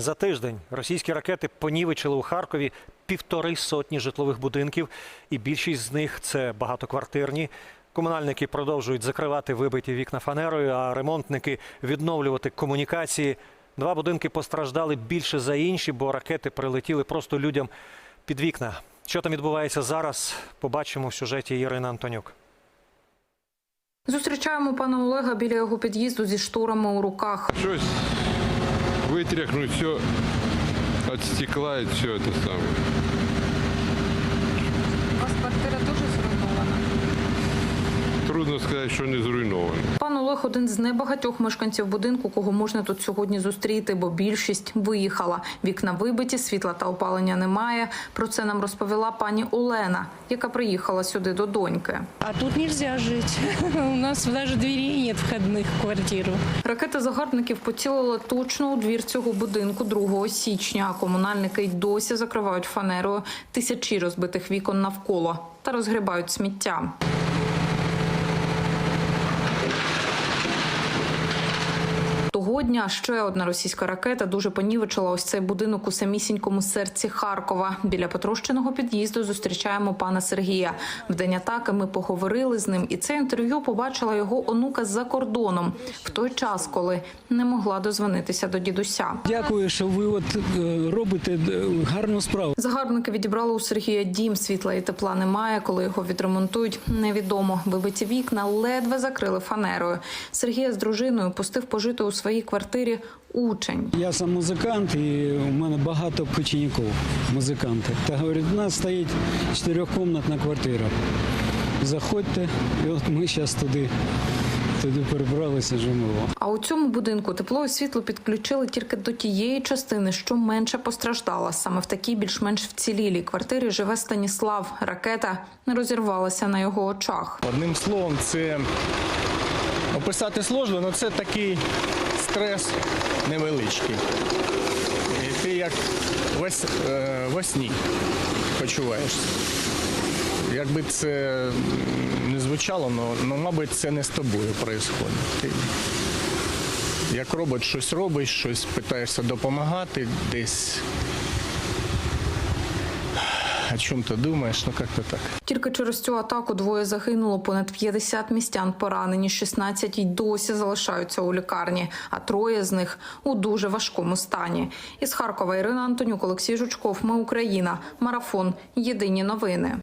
За тиждень російські ракети понівечили у Харкові півтори сотні житлових будинків, і більшість з них це багатоквартирні. Комунальники продовжують закривати вибиті вікна фанерою, а ремонтники відновлювати комунікації. Два будинки постраждали більше за інші, бо ракети прилетіли просто людям під вікна. Що там відбувається зараз? Побачимо в сюжеті Ірини Антонюк. Зустрічаємо пана Олега біля його під'їзду зі шторами у руках. Щось витряхнуть, все от стекла и все это самое. У вас квартира тоже. Трудно сказати, що не зруйновано. Пан Олег один з небагатьох мешканців будинку, кого можна тут сьогодні зустріти, бо більшість виїхала. Вікна вибиті, світла та опалення немає. Про це нам розповіла пані Олена, яка приїхала сюди до доньки. А тут нельзя жить. У нас даже дверей нет входных в квартиру. Ракета загарбників поцілила точно у двір цього будинку 2 січня. А комунальники й досі закривають фанерою тисячі розбитих вікон навколо та розгрібають сміття. Дня ще одна російська ракета дуже понівечила ось цей будинок у самісінькому серці Харкова. Біля потрощеного під'їзду зустрічаємо пана Сергія. В день атаки ми поговорили з ним, і це інтерв'ю побачила його онука за кордоном в той час, коли не могла дозвонитися до дідуся. Дякую, що ви от е, робите е, гарну справу. Загарбники відібрали у Сергія дім. Світла і тепла немає. Коли його відремонтують, невідомо. Вибиті вікна ледве закрили фанерою. Сергія з дружиною пустив пожити у своїй квартирі учень. Я сам музикант, і у мене багато учнів, музиканти. Та говорять, у нас стоїть чотирьохкомнатна квартира. Заходьте, і от ми зараз туди, туди перебралися, живемо. А у цьому будинку тепло і світло підключили тільки до тієї частини, що менше постраждала. Саме в такій більш-менш вцілілій квартирі живе Станіслав. Ракета не розірвалася на його очах. Одним словом, це описати сложно, але це такий стрес невеличкий. І ти як весь, е, во сні почуваєшся. Якби це не звучало, але, мабуть, це не з тобою відбувається. Ти як робот щось робиш, щось питаєшся допомагати, десь о чому-то думаєш, ну як-то так. Тільки через цю атаку двоє загинуло, понад 50 містян поранені, 16 й досі залишаються у лікарні, а троє з них у дуже важкому стані. Із Харкова Ірина Антонюк, Олексій Жучков. Ми Україна. Марафон. Єдині новини.